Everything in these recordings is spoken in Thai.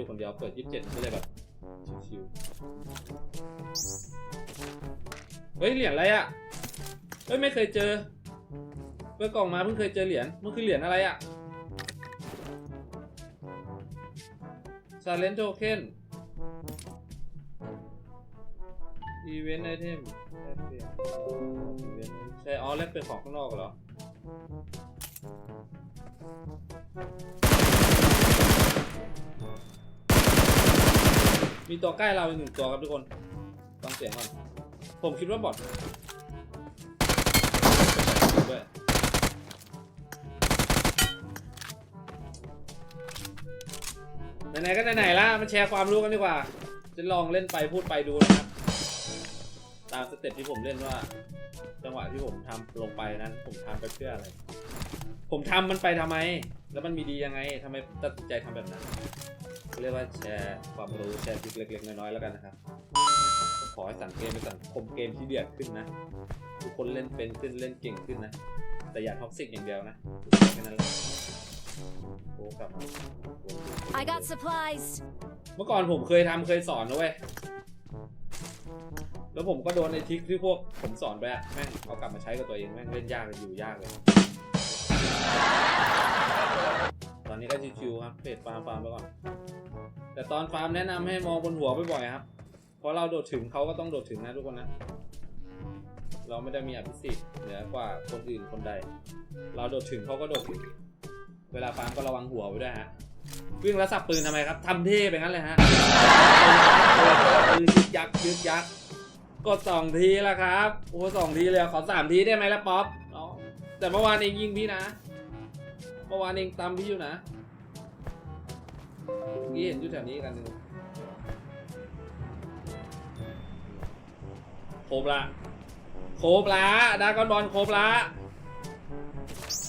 อยู่คนเดียวเปิดยี่สิบเจ็ดก็เลยแบบชิวๆเฮ้ยเหรียญอะไรอะเฮ้ยไม่เคยเจอเปิดกล่องมาเพิ่งเคยเจอเหรียญมันคือเหรียญอะไรอะซาเลนโทเค็นอีเวนต์ไอเทมใช่อ๋อแลกเป็นของข้างนอกเหรอ มีตัวใกล้เราอีกหนึ่งตัวครับทุกคนฟังเสียงก่อน ผมคิดว่าบอทด้วยไหนๆก็ไหนๆละมาแชร์ความรู้กันดีกว่า จะลองเล่นไปพูดไปดูนะครับ ตามสเต็ปที่ผมเล่นว่า จังหวะที่ผมทำลงไปนั้น ผมทำไปเพื่ออะไร ผมทำมันไปทำไม แล้วมันมีดียังไงทำไมตัดสินใจทำแบบนั้น เรียกว่าแชร์ความรู้แชร์ทริคเล็กๆน้อยๆแล้วกันนะครับ ขอให้สังเกตเป็นสังคมเกมที่เดือดขึ้นนะ ทุกคนเล่นเป็นขึ้นเล่นเก่งขึ้นนะ แต่อย่าท็อกซิกอย่างเดียวนะแค่นั้นแหละโอ้กลับมา I got supplies. เมื่อก่อนผมเคยทำเคยสอนนะเว้ย แล้วผมก็โดนในทริคที่พวกผมสอนไปอะแม่งเอากลับมาใช้กับตัวเองแม่งเล่นยากเลยอยู่ยากเลยตอ นนี้ก็ชิวๆครับเพจฟาร์มฟาร์มไปก่อน แต่ตอนฟาร์มแนะนำให้มองบนหัวบ่อยๆครับ เพราะเราโดดถึงเขาก็ต้องโดดถึงนะทุกคนนะ เราไม่ได้มีอภิสิทธิ์เหนือกว่าคนอื่นคนใด เราโดดถึงเขาก็โดดถึง เวลาฟาร์มก็ระวังหัวไว้ด้วยฮะ วิ่งแล้วสับปืนทำไมครับทำเท่ไปงั้นเลยฮะปืนยึกยักยึกยักกดสองทีแล้วครับ โอ้สองทีเลยขอสามทีได้ไหมล่ะป๊อปแต่เมื่อวานเองยิงพี่นะ เมื่อวานเองตามพี่อยู่นะเมื่อกี้เห็นอยู่แถวนี้กันหนึ่งครบละครบละดรากอนบอลครบละ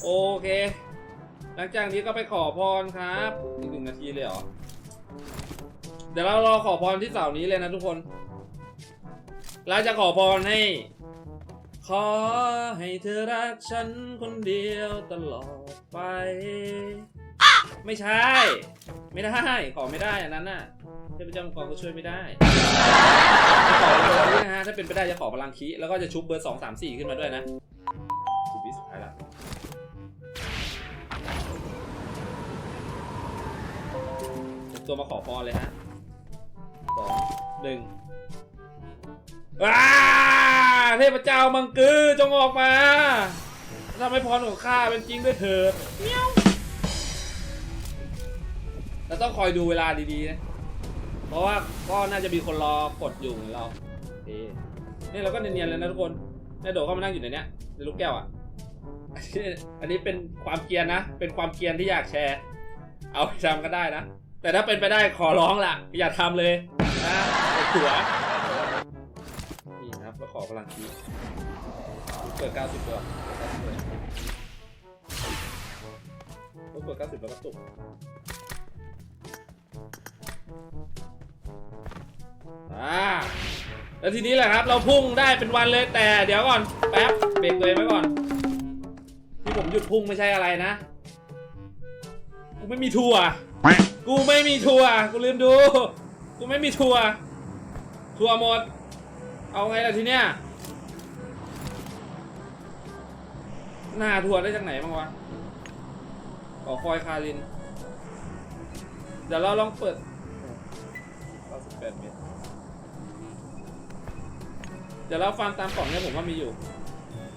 โอเค หลังจากนี้ก็ไปขอพรครับอีกหนึ่งนาทีเลยเหรอ เดี๋ยวเรารอขอพรที่เสาร์นี้เลยนะทุกคน เราจะขอพรให้ข อให้เธอรักฉันคนเดียวตลอดไป ไม่ใช่ ไม่ได้ขอไม่ได้อันนั้นน่ะเทพเจ้ามังกรก็ช่วยไม่ได้จะขอพลังนี้นะฮะถ้าเป็นไปได้จะขอพลังคีแล้วก็จะชุบเบอร์สองสามสี่ขึ้นมาด้วยนะสิบวิสุดท้ายละผมตัวมาขอพรเลยฮะสองหนึ่งว้า เทพเจ้ามังกือจงออกมาทำให้พรของข้าเป็นจริงด้วยเถิดเมียวเราต้องคอยดูเวลาดีๆนะ เพราะว่าก็น่าจะมีคนรอกดอยู่เหมือนเราโอเนี่เราก็เนียนๆเลยนะทุกคนนายโดดเข้ามานั่งอยู่ในเนี้ยในลูกแก้วอะ อันนี้เป็นความเกียนนะ เป็นความเกียนที่อยากแชร์ เอาไปทำก็ได้นะ แต่ถ้าเป็นไปได้ขอร้องล่ะ อย่าทำเลยนะหัว พลังคีเปิด 90ตัวเปิด90 แล้วก็จุกอ่าแล้วทีนี้แหละครับ เราพุ่งได้เป็นวันเลยแต่เดี๋ยวก่อน แป๊บเบรกตัวเองไว้ก่อน ที่ผมหยุดพุ่งไม่ใช่อะไรนะ กูไม่มีทัวร์กูไม่มีทัวร์กูลืมดู กูไม่มีทัวร์ทัวร์หมด เอาไงล่ะทีเนี้ยหน้าทัวร์ได้จากไหนบ้างวะขอคอยคาริน เดี๋ยวเราลองเปิด98เมตรเดี๋ยวเราฟังตามกล่องเนี่ยผมว่ามีอยู่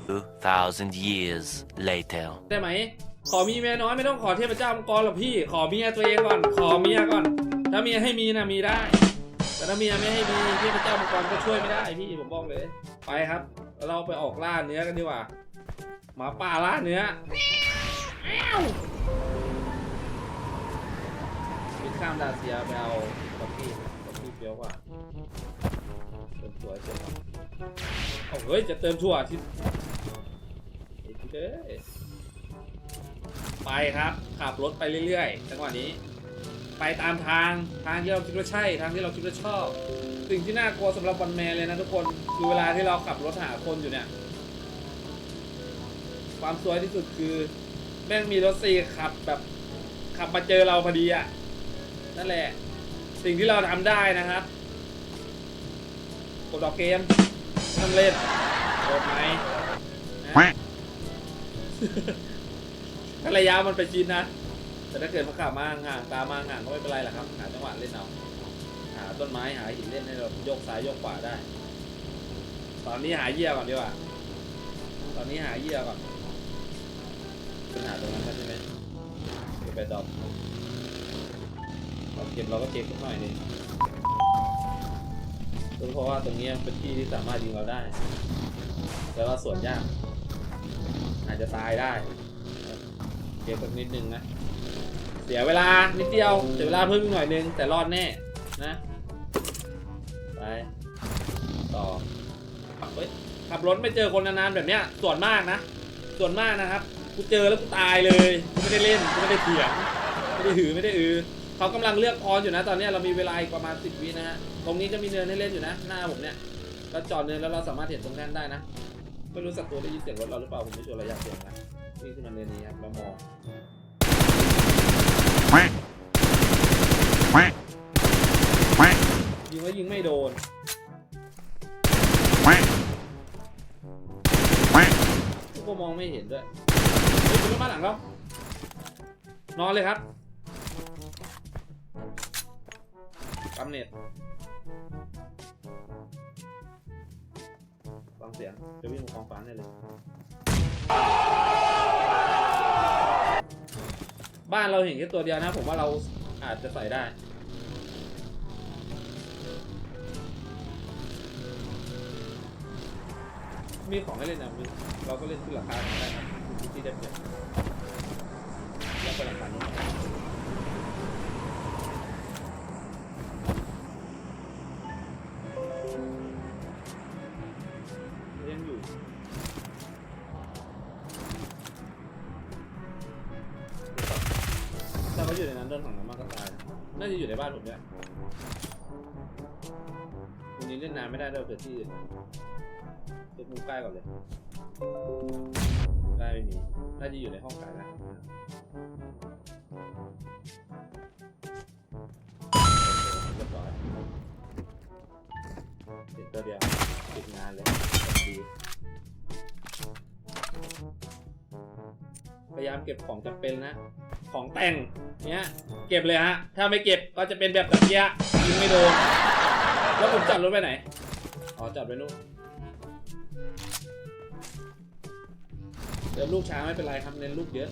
2,000 years later. ได้ไหม ขอมีเมียน้อยไม่ต้องขอเทพเจ้ามังกรหรอกพี่ ขอเมียตัวเองก่อน ขอเมียก่อน ถ้าเมียให้มีนะมีได้ แต่ถ้าเมียไม่ให้มีเทพเจ้ามังกรก็ช่วยไม่ได้พี่ผมบอกเลย ไปครับ เราไปออกล่าเนื้อกันดีกว่าหมาป่าล่าเนื้อบินข้ามดาเซียไปเอาบ็อกกี้บ็อกกี้เฟี้ยวกว่าเติมถั่วเติมเอาเฮ้ยจะเติมถั่วที่ไปครับขับรถไปเรื่อยๆจังหวะนี้ ไปตามทางทางที่เราคิดว่าใช่ทางที่เราคิดว่าชอบ สิ่งที่น่ากลัวสำหรับวันแมนเลยนะทุกคนคือเวลาที่เราขับรถหาคนอยู่เนี่ยความสวยที่สุดคือ แม่งมีรถซีขับแบบขับมาเจอเราพอดีอะนั่นแหละ สิ่งที่เราทำได้นะครับกดออกเกมไม่ต้องเล่นกดไหมนะถ้าระยะมันไปชินนะ แต่ถ้าเกิดมันขับมาห่างตามาห่างก็ไม่เป็นไรหรอกครับ หาจังหวะเล่นเอาหาต้นไม้หาหินเล่นให้เราโยกซ้ายโยกขวาได้ ตอนนี้หาเหยี่ยก่อนดีกว่า ตอนนี้หาเหยี่ยก่อนปัญหาตรงนั้นใช่ไหมเก็บไปดอกเราเก็บเราก็เก็บสักหน่อยนึงเพราะว่าตรงนี้เป็นที่ที่สามารถยิงเราได้ แล้วก็ส่วนยาก อาจจะตายได้ เก็บสักนิดนึงนะ เสียเวลานิดเดียวเสียเวลาเพิ่มอีกหน่อยนึงแต่รอดแน่นะไปต่อเฮ้ยขับรถไม่เจอคนนานๆแบบเนี้ยส่วนมากนะ ส่วนมากนะครับกูเจอแล้วกูตายเลยกูไม่ได้เล่นกูไม่ได้เถียงไม่ได้หือไม่ได้อือเขากำลังเลือกพรอยู่นะ ตอนนี้เรามีเวลาอีกประมาณ10วินะฮะตรงนี้จะมีเนินให้เล่นอยู่นะหน้าผมเนี่ยเราจอดเนินแล้วเราสามารถเห็นตรงนั้นได้นะไม่รู้สักตัวได้ยินเสียงรถเราหรือเปล่าผมไม่ชัวร์ระยะเสียงนะนี่ขึ้นมาเนินนี้ครับแล้วมอง ยิงแล้วยิงไม่โดนก็มองไม่เห็นด้วยเฮ้ยคุณบ้านหลังเรานอนเลยครับกำเน็ตฟังเสียงจะวิ่งมาของฟ้าได้เลย บ้านเราเห็นแค่ตัวเดียวนะ ผมว่าเราอาจจะใส่ได้ มีของให้เล่นนะมีเราก็เล่นที่ราคาได้นะที่ได้เปรียบแล้วไปหลังคานี้ ถ้าเขาอยู่ในนั้นโดนของน้ำมันก็ตายน่าจะอยู่ในบ้านผมเนี่ยวันนี้เล่นนานไม่ได้ด้วยเกิดที่อื่นเช็คมุมใกล้ก่อนเลยใกล้ไม่มีน่าจะอยู่ในห้องไกลนะเรียบร้อยติดตัวเดียวติดงานเลยดีพยายามเก็บของจำเป็นนะ ของแต่งเนี้ยเก็บเลยฮะ ถ้าไม่เก็บก็จะเป็นแบบตะเกียะยิงไม่โดน แล้วผมจอดรถไปไหน อ๋อจอดไปนู่นเดี๋ยวลูกช้าไม่เป็นไรครับเน้นลูกเยอะ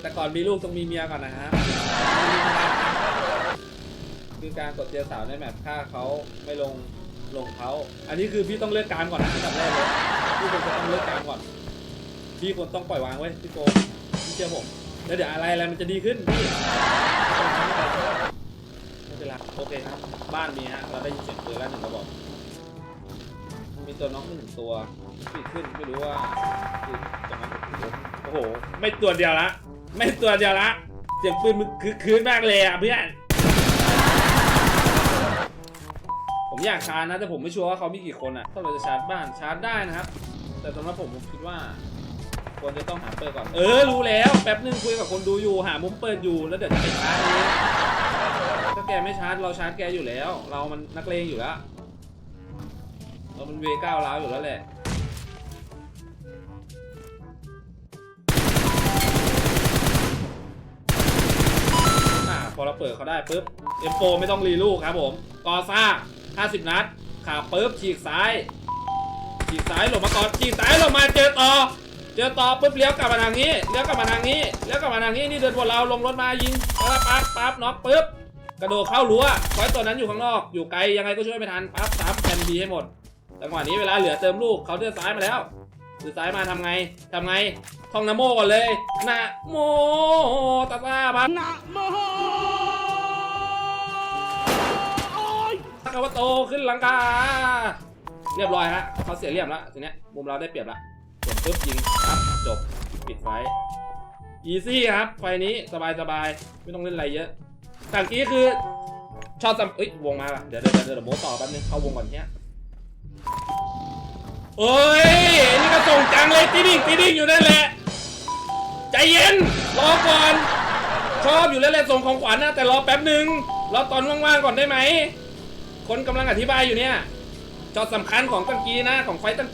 แต่ก่อนมีลูกต้องมีเมียก่อนนะฮะคือการกดเจอสาวในแมปฆ่าเขาไม่ลงลงเขาอันนี้คือพี่ต้องเลือกการก่อนนะอันดับแรกเลยพี่ควรจะต้องเลือกการก่อน พี่ควรต้องปล่อยวางไว้พี่โกพี่เชื่อผม แล้วเดี๋ยวอะไรอะไรมันจะดีขึ้นพี่ไม่เป็นไรโอเคครับ บ้านมีฮะ เราได้ยินเสียงปืนแล้วหนึ่งกระบอก มีตัวน้องหนึ่งตัวปีกขึ้นไม่รู้ว่าคือตรงนั้นโอ้โห ไม่ตัวเดียวละ ไม่ตัวเดียวละ เสียงปืนมึงคือคืนมากเลยอะเพื่อน ผมอยากชาร์จนะ แต่ผมไม่ชัวร์ว่าเขามีกี่คนอะถ้าเราจะชาร์จบ้านชาร์จได้นะครับ แต่สำหรับผมผมคิดว่า ควรจะต้องหาเปิดก่อน เออ รู้แล้ว แป๊บนึงคุยกับคนดูอยู่ หามุมเปิดอยู่ แล้วเดี๋ยวจะไปชาร์จเองถ้าแกไม่ชาร์จ เราชาร์จแกอยู่แล้ว เรามันนักเลงอยู่แล้ว เรามันเวก้าวร้าวอยู่แล้วแหละอ่าพอเราเปิดเขาได้ปุ๊บ M4 ไม่ต้องรีลูกครับผม กอซ่า 50 นัด ขาปุ๊บฉีกซ้ายฉีกซ้ายหลบมาก่อนฉีกซ้ายหลบมาเจอต่อ เจอต่อปุ๊บเลี้ยวกลับมาทางนี้เลี้ยวกลับมาทางนี้เลี้ยวกลับมาทางนี้นี่เดินบนเราลงรถมายิงปั๊บปั๊บปั๊บน็อกปุ๊บกระโดดเข้ารั้วไว้ตัวนั้นอยู่ข้างนอกอยู่ไกลยังไงก็ช่วยไม่ทันปั๊บซับแผ่นดีให้หมดจังหวะนี้เวลาเหลือเติมลูกเขาเดือซ้ายมาแล้วเดือซ้ายมาทำไงทำไงท่องนะโมก่อนเลยนะโมตัสสะพันนะโมคาวะโตขึ้นหลังกาเรียบร้อยฮะเขาเสียเหลี่ยมแล้วทีเนี้ยมุมเราได้เปรียบละกด ปุ๊บยิงครับจบปิดไฟอีซี่ครับไฟนี้สบายสบายไม่ต้องเล่นอะไรเยอะต่เมื่อกี้คือชอบจำเอ้ยวงมาละเดี๋ยวเดี๋ยวเดี๋ยวโมต่อแป๊บนึงเข้าวงก่อนเนี้ยเอ้ยนี่ก็ส่งจังเลยตีดิ่งตีดิ่งอยู่นั่นแหละใจเย็นรอก่อนชอบอยู่แล้วแหละส่งของขวัญนะแต่รอแป๊บนึงรอตอนว่างๆก่อนได้ไหมคนกำลังอธิบายอยู่เนี่ยจอดสำคัญของตังกีนะของไฟตัง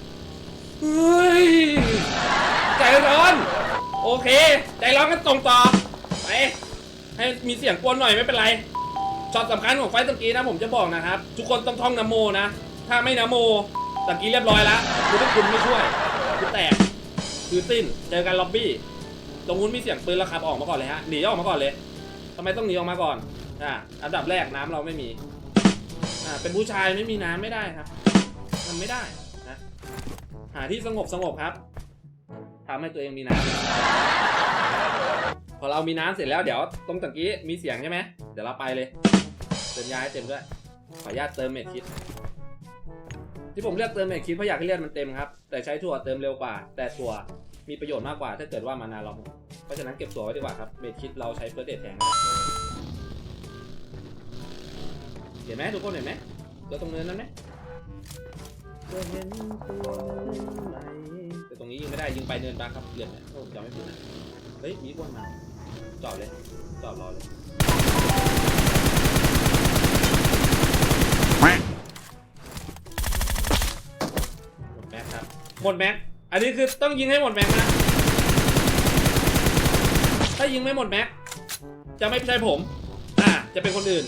เฮ้ย ร้อน โอเค ใจร้อนกันตรงต่อไปให้มีเสียงกวนหน่อยไม่เป็นไรช็อตสำคัญของไฟตังกีนะผมจะบอกนะครับ ทุกคนต้องท่องนโมนะ ถ้าไม่นโมตังกีเรียบร้อยแล้วคือถ้าคุณไม่ช่วยคือแตกคือสิ้นเจอกันล็อบบี้ ตรงนู้นมีเสียงปืนแล้วขับออกมาก่อนเลยฮะหนีออกมาก่อนเลยทำไมต้องหนีออกมาก่อนอ่าอันดับแรกน้ำเราไม่มีอ่าเป็นผู้ชายไม่มีน้ำไม่ได้ครับ มันไม่ได้นะหาที่สงบสงบครับ ทำให้ตัวเองมีน้ำ พอเรามีน้ำเสร็จแล้วเดี๋ยวตรงตะกี้มีเสียงใช่ไหม เดี๋ยวเราไปเลยเติมยาให้เต็มด้วย ขออนุญาตเติมเม็ดคิด ที่ผมเลือกเติมเม็ดคิดเพราะอยากให้เลือดมันเต็มครับ แต่ใช้ถั่วเติมเร็วกว่า แต่ถั่วมีประโยชน์มากกว่า ถ้าเกิดว่ามานาเราเพราะฉะนั้นเก็บถั่วไว้ดีกว่าครับ เม็ดคิดเราใช้เฟิร์สเดทแทนครับเห็นไหมทุกคนเห็นไหมตัวตรงเนินนั้นไหมเห็นตัวมันไหมแต่ตรง นี้ยิงไม่ได้ยิงไปเนินบักครับเลือดเนี่ยโอ้จำไม่ผิดนะเฮ้ยมีคนมาจอดเลยจอดรอเลยหมดแม็กครับหมดแม็กอันนี้คือต้องยิงให้หมดแม็กนะถ้ายิงไม่หมดแม็กจะไม่ใช่ผมอ่าจะเป็นคนอื่น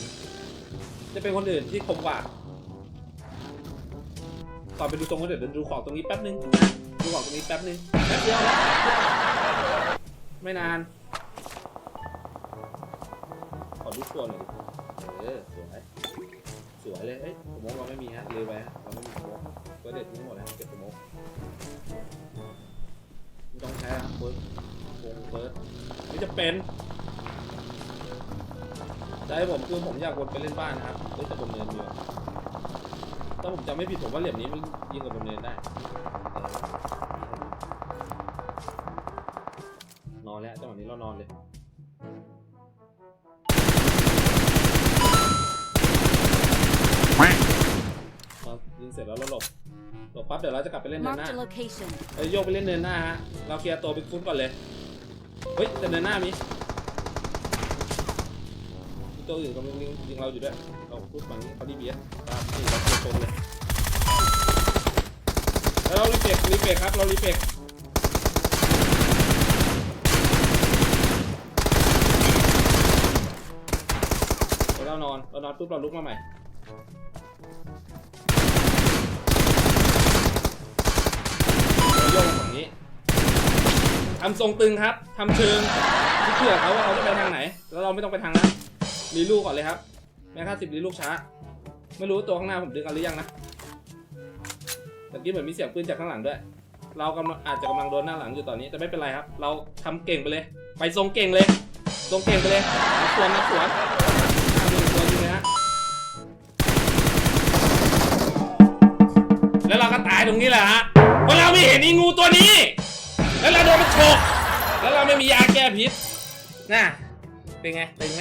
จะเป็นคนอื่นที่คมกว่าก่อนไปดูตรงนู้นเดี๋ยวดูของตรงนี้แป๊บนึงนะ ดูของตรงนี้แป๊บนึงแป๊บเดียว ไม่นานขอดูตัวหน่อยดิเออ สวย สวยเลย เอ้ยสมองเราไม่มีฮะลืมไปฮะ เราไม่มีสมองก็เด็ดทิ้งหมดแล้วเก็บสมองไม่ต้องใช้ครับเฟิร์สวงเฟิร์สไม่จะเป็นใจผมคือผมอยากวนไปเล่นบ้านนะครับเฮ้ยแต่บนเนินมีว่ถ้าผมจำไม่ผิดผมว่าเหลี่ยมนี้มันยิงกับบนเนินได้ ออนอนแล้วจังหวะนี้เรานอนเลยมายิงเสร็จแล้วเราหลบหลบปั๊บเดี๋ยวเราจะกลับไปเล่นเนินห Marked น้า a location. เอ้ยโยกไปเล่นเนินหน้าฮะเราเคลียร์ตัวบิ๊กฟุตก่อนเลยเฮ้ยแต่เนินหน้ามีมีตัวอื่นกำลังยิงยิงเราอยู่ด้วยเราพูดฝั่งนี้เขาดีเบียร์ตามนี่เราตัวตรงเลยแล้วเรารีเฟกรีเฟกครับเรารีเฟกแล้วเราน อนเรานอนปุ๊บเราลุกมาใหม่เราโยกมาฝั่งนี้ทำทรงตึงครับทำเชิงที่เผื่อเขาว่าเขาจะไปทางไหน แล้วเราไม่ต้องไปทางนั้นรีลูกก่อนเลยครับ แม้ค่าสิบรีลูกช้า ไม่รู้ตัวข้างหน้าผมดึงกันหรือยังนะตะกี้เหมือนมีเสียงปืนจากข้างหลังด้วย เรากำลังอาจจะกำลังโดนหน้าหลังอยู่ตอนนี้ แต่ไม่เป็นไรครับ เราทำเก่งไปเลย ไปทรงเก่งเลย ทรงเก่งไปเลยนักสวนนักสวน ตรงนี้แหละฮะเพราะเราไม่เห็นอีงูตัวนี้ แล้วเราโดนมันฉกแล้วเราไม่มียาแก้พิษน่ะเป็นไงเป็นไหม